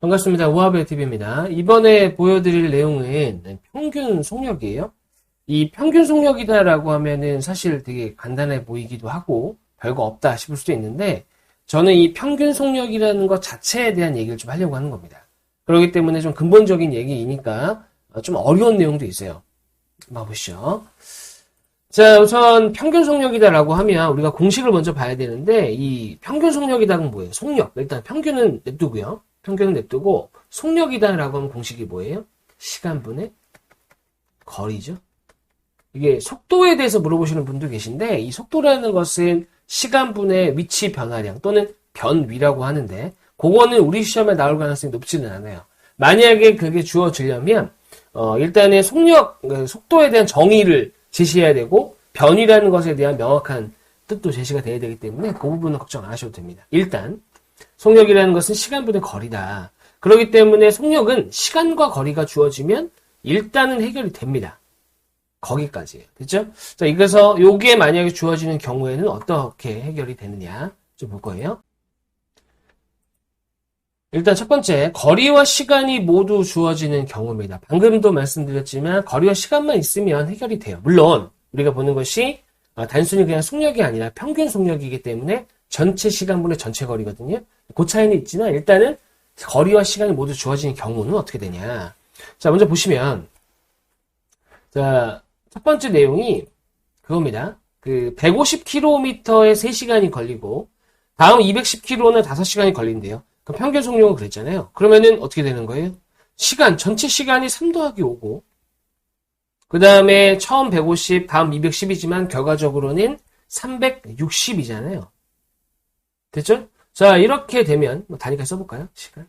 반갑습니다. 우하벨 TV입니다. 이번에 보여드릴 내용은 평균 속력이에요. 이 평균 속력이다라고 하면은 사실 되게 간단해 보이기도 하고 별거 없다 싶을 수도 있는데 저는 이 평균 속력이라는 것 자체에 대한 얘기를 좀 하려고 하는 겁니다. 그렇기 때문에 좀 근본적인 얘기이니까 좀 어려운 내용도 있어요. 한번 보시죠. 자, 우선 평균 속력이다라고 하면 우리가 공식을 먼저 봐야 되는데 이 평균 속력이다는 뭐예요? 속력. 일단 평균은 냅두고요. 평균은 냅두고 속력이다라고 하면 공식이 뭐예요? 시간분의 거리죠. 이게 속도에 대해서 물어보시는 분도 계신데 이 속도라는 것은 시간분의 위치 변화량 또는 변위라고 하는데 그거는 우리 시험에 나올 가능성이 높지는 않아요. 만약에 그게 주어지려면 어, 일단은 속력 그 속도에 대한 정의를 제시해야 되고 변이라는 것에 대한 명확한 뜻도 제시가 돼야 되기 때문에 그 부분은 걱정 안 하셔도 됩니다. 일단 속력이라는 것은 시간분의 거리다. 그렇기 때문에 속력은 시간과 거리가 주어지면 일단은 해결이 됩니다. 거기까지예요. 됐죠? 자, 그래서 요게 만약에 주어지는 경우에는 어떻게 해결이 되느냐 좀 볼 거예요. 일단 첫 번째, 거리와 시간이 모두 주어지는 경우입니다. 방금도 말씀드렸지만 거리와 시간만 있으면 해결이 돼요. 물론 우리가 보는 것이 아, 단순히 그냥 속력이 아니라 평균 속력이기 때문에 전체 시간분의 전체 거리거든요. 그 차이는 있지만 일단은 거리와 시간이 모두 주어지는 경우는 어떻게 되냐. 자, 먼저 보시면 자, 첫 번째 내용이 그겁니다. 그 150km에 3시간이 걸리고 다음 210km는 5시간이 걸린대요. 그럼 평균 속력은 그랬잖아요. 그러면은 어떻게 되는 거예요? 시간, 전체 시간이 3 더하기 5고 그 다음에 처음 150, 다음 210이지만 결과적으로는 360이잖아요. 됐죠? 자, 이렇게 되면, 뭐 단위가 써볼까요? 시간.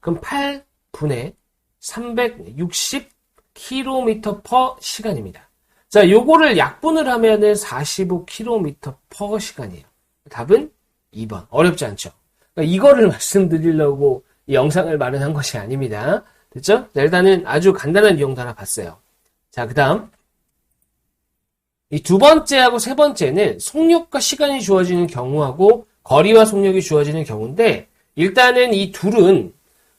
그럼 8분의 360km per 시간입니다. 자, 요거를 약분을 하면은 45km per 시간이에요. 답은 2번. 어렵지 않죠? 그러니까 이거를 말씀드리려고 이 영상을 마련한 것이 아닙니다. 됐죠? 자, 일단은 아주 간단한 이용도 하나 봤어요. 자, 그 다음. 이 두 번째하고 세 번째는 속력과 시간이 주어지는 경우하고 거리와 속력이 주어지는 경우인데 일단은 이 둘은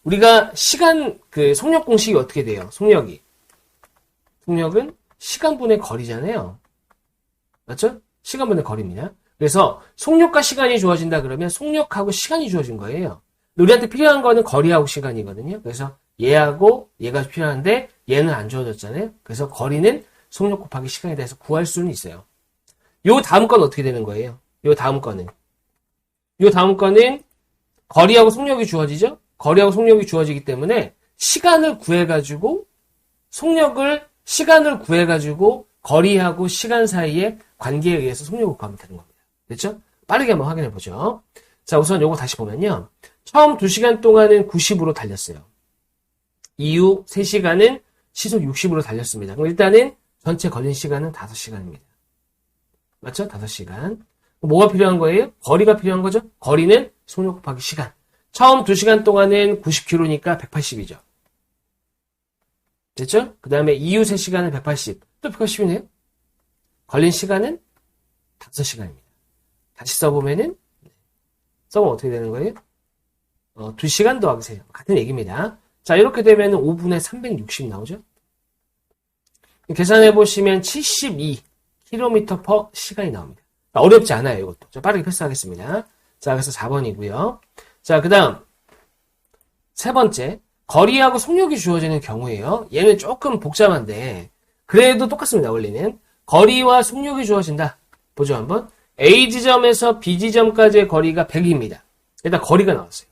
우리가 시간 그 속력 공식이 어떻게 돼요? 속력이 속력은 시간분의 거리잖아요. 맞죠? 시간분의 거리입니다. 그래서 속력과 시간이 주어진다 그러면 속력하고 시간이 주어진 거예요. 우리한테 필요한 거는 거리하고 시간이거든요. 그래서 얘하고 얘가 필요한데 얘는 안 주어졌잖아요. 그래서 거리는 속력 곱하기 시간에 대해서 구할 수는 있어요. 요 다음 건 어떻게 되는 거예요? 요 다음 거는 요 다음 거는 거리하고 속력이 주어지죠? 거리하고 속력이 주어지기 때문에 시간을 구해가지고 속력을 시간을 구해가지고 거리하고 시간 사이의 관계에 의해서 속력을 구하면 되는 겁니다. 됐죠? 빠르게 한번 확인해 보죠. 자, 우선 요거 다시 보면요. 처음 2시간 동안은 90으로 달렸어요. 이후 3시간은 시속 60으로 달렸습니다. 그럼 일단은 전체 걸린 시간은 5시간입니다. 맞죠? 5시간. 뭐가 필요한 거예요? 거리가 필요한 거죠? 거리는 속력 곱하기 시간. 처음 2시간 동안은 90km니까 180이죠. 됐죠? 그 다음에 이후 3시간은 180. 또 180이네요. 걸린 시간은 5시간입니다. 다시 써보면은, 써보면 어떻게 되는 거예요? 어, 2시간 더하기 3시간. 같은 얘기입니다. 자, 이렇게 되면 5분의 360 나오죠? 계산해 보시면 72km per 시간이 나옵니다. 어렵지 않아요, 이것도. 자, 빠르게 패스하겠습니다. 자, 그래서 4번이고요. 자, 그 다음. 세 번째. 거리하고 속력이 주어지는 경우에요. 얘는 조금 복잡한데, 그래도 똑같습니다, 원리는. 거리와 속력이 주어진다. 보죠, 한번. A 지점에서 B 지점까지의 거리가 100입니다. 일단 거리가 나왔어요.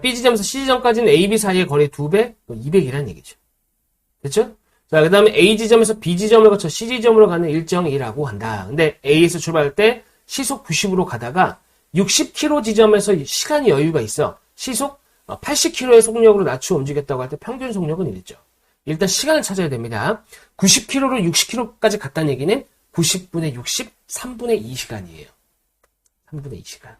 B 지점에서 C 지점까지는 A, B 사이의 거리 2배, 200이라는 얘기죠. 됐죠? 자, 그 다음에 A 지점에서 B 지점을 거쳐 C 지점으로 가는 일정이라고 한다. 근데 A에서 출발할 때 시속 90으로 가다가 60km 지점에서 시간이 여유가 있어. 시속 80km의 속력으로 낮추어 움직였다고 할 때 평균 속력은 이랬죠. 일단 시간을 찾아야 됩니다. 90km로 60km까지 갔다는 얘기는 90분의 60, 3분의 2시간이에요. 3분의 2시간.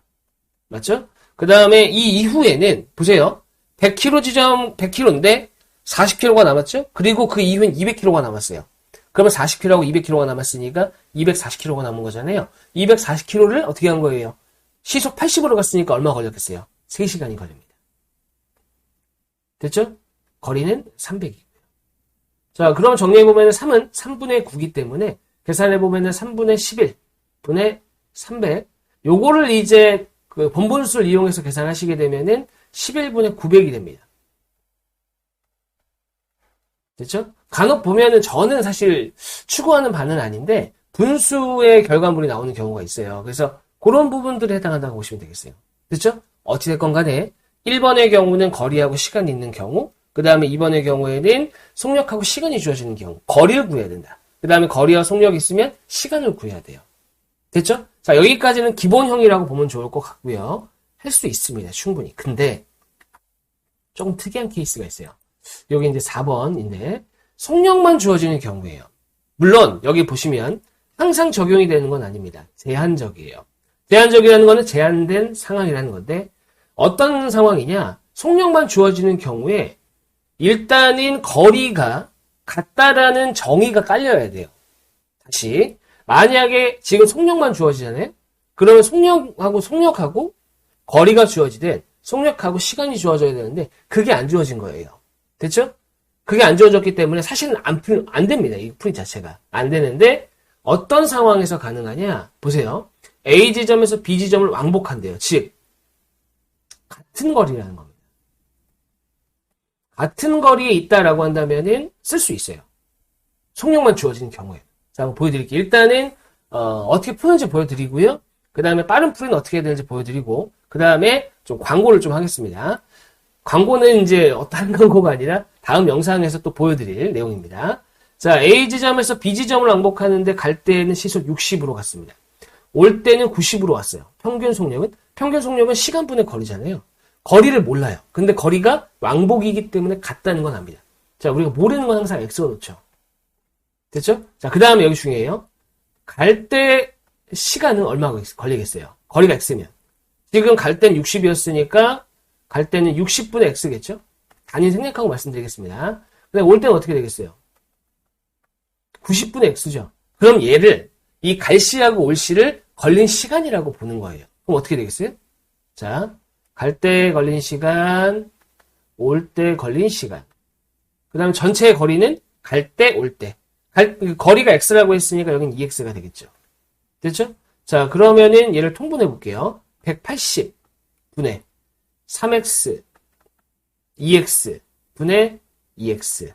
맞죠? 그 다음에 이 이후에는, 보세요. 100km 지점 100km인데 40km가 남았죠? 그리고 그 이후엔 200km가 남았어요. 그러면 40km하고 200km가 남았으니까 240km가 남은 거잖아요. 240km를 어떻게 한 거예요? 시속 80으로 갔으니까 얼마 걸렸겠어요? 3시간이 걸립니다. 됐죠? 거리는 300이고요. 자, 그럼 정리해보면 3은 3분의 9기 때문에 계산해보면 3분의 11, 분의 300. 요거를 이제 그 본분수를 이용해서 계산하시게 되면은 11분의 900이 됩니다. 됐죠? 간혹 보면은 저는 사실 추구하는 바는 아닌데 분수의 결과물이 나오는 경우가 있어요. 그래서 그런 부분들에 해당한다고 보시면 되겠어요. 됐죠? 어찌됐건 간에 1번의 경우는 거리하고 시간이 있는 경우, 그 다음에 2번의 경우에는 속력하고 시간이 주어지는 경우, 거리를 구해야 된다. 그 다음에 거리와 속력이 있으면 시간을 구해야 돼요. 됐죠? 자, 여기까지는 기본형이라고 보면 좋을 것 같고요. 할 수 있습니다. 충분히. 근데 조금 특이한 케이스가 있어요. 여기 이제 4번인데 속력만 주어지는 경우에요. 물론 여기 보시면 항상 적용이 되는 건 아닙니다. 제한적이에요. 제한적이라는 거는 제한된 상황이라는 건데 어떤 상황이냐? 속력만 주어지는 경우에 일단은 거리가 같다라는 정의가 깔려야 돼요. 다시 만약에 지금 속력만 주어지잖아요. 그러면 속력하고 속력하고 거리가 주어지되 속력하고 시간이 주어져야 되는데 그게 안 주어진 거예요. 됐죠? 그게 안 주어졌기 때문에 사실은 안, 풀, 안 됩니다. 이 풀이 자체가. 안 되는데 어떤 상황에서 가능하냐? 보세요. A 지점에서 B 지점을 왕복한대요. 즉 같은 거리라는 겁니다. 같은 거리에 있다라고 한다면은 쓸 수 있어요. 속력만 주어지는 경우에. 자, 한번 보여드릴게요. 일단은 어, 떻게 푸는지 보여드리고요. 그 다음에 빠른 풀이는 어떻게 해야 되는지 보여드리고 그 다음에 좀 광고를 좀 하겠습니다. 광고는 이제 어떤 광고가 아니라 다음 영상에서 또 보여드릴 내용입니다. 자, A 지점에서 B 지점을 왕복하는데 갈 때는 시속 60으로 갔습니다. 올 때는 90으로 왔어요. 평균 속력은? 평균 속력은 시간분의 거리잖아요. 거리를 몰라요. 근데 거리가 왕복이기 때문에 같다는 건 압니다. 자, 우리가 모르는 건 항상 X로 놓죠. 됐죠? 자, 그 다음에 여기 중요해요. 갈 때 시간은 얼마 걸리겠어요? 거리가 X면. 지금 갈 때는 60이었으니까 갈 때는 60분의 X겠죠? 단위 생략하고 말씀드리겠습니다. 근데 올 때는 어떻게 되겠어요? 90분의 X죠. 그럼 얘를 이 갈 시하고 올 시를 걸린 시간이라고 보는 거예요. 그럼 어떻게 되겠어요? 자, 갈 때 걸린 시간, 올 때 걸린 시간. 그 다음에 전체의 거리는 갈 때, 올 때. 갈, 거리가 x라고 했으니까 여긴 2x가 되겠죠. 됐죠? 자, 그러면은 얘를 통분해 볼게요. 180분의 3x, 2x 분의 2x.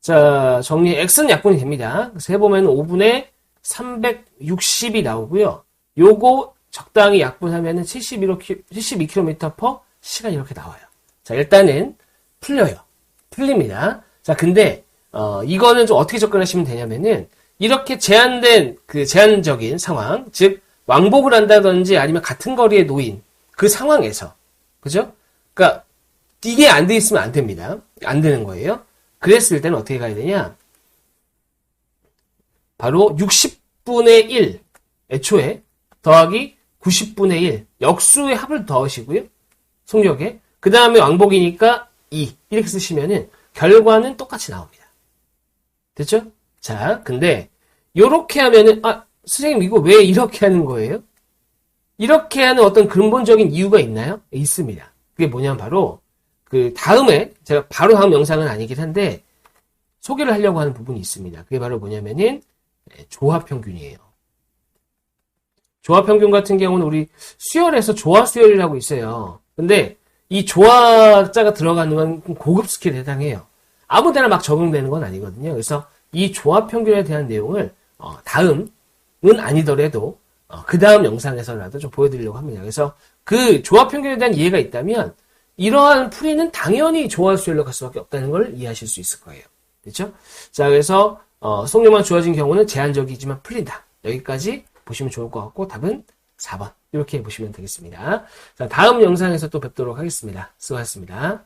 자, 정리, x는 약분이 됩니다. 그래서 해보면 5분의 360이 나오고요. 요거 적당히 약분하면 71, 72km per 시간 이렇게 나와요. 자, 일단은 풀려요. 풀립니다. 자, 근데 어, 이거는 좀 어떻게 접근하시면 되냐면은 이렇게 제한된 그 제한적인 상황, 즉 왕복을 한다든지 아니면 같은 거리에 놓인 그 상황에서 그죠? 그러니까 이게 안 돼 있으면 안 됩니다. 안 되는 거예요. 그랬을 때는 어떻게 가야 되냐? 바로 60분의 1 애초에 더하기 90분의 1 역수의 합을 더하시고요. 속력에 그 다음에 왕복이니까 2 이렇게 쓰시면은 결과는 똑같이 나옵니다. 됐죠? 자, 근데 이렇게 하면은 아 선생님 이거 왜 이렇게 하는 거예요? 이렇게 하는 어떤 근본적인 이유가 있나요? 있습니다. 그게 뭐냐면 바로 그 다음에 제가 바로 다음 영상은 아니긴 한데 소개를 하려고 하는 부분이 있습니다. 그게 바로 뭐냐면은 네, 조합평균이에요. 조합평균 같은 경우는 우리 수열에서 조합수열이라고 있어요. 근데 이 조합자가 들어가는 건 고급 스킬에 해당해요. 아무 데나 막 적용되는 건 아니거든요. 그래서 이 조합평균에 대한 내용을 어, 다음은 아니더라도 어, 그 다음 영상에서라도 좀 보여드리려고 합니다. 그래서 그 조합 평균에 대한 이해가 있다면 이러한 풀이는 당연히 조합 수열로 갈 수밖에 없다는 걸 이해하실 수 있을 거예요. 그렇죠? 자, 그래서 어, 속력만 주어진 경우는 제한적이지만 풀린다. 여기까지 보시면 좋을 것 같고 답은 4번 이렇게 보시면 되겠습니다. 자, 다음 영상에서 또 뵙도록 하겠습니다. 수고하셨습니다.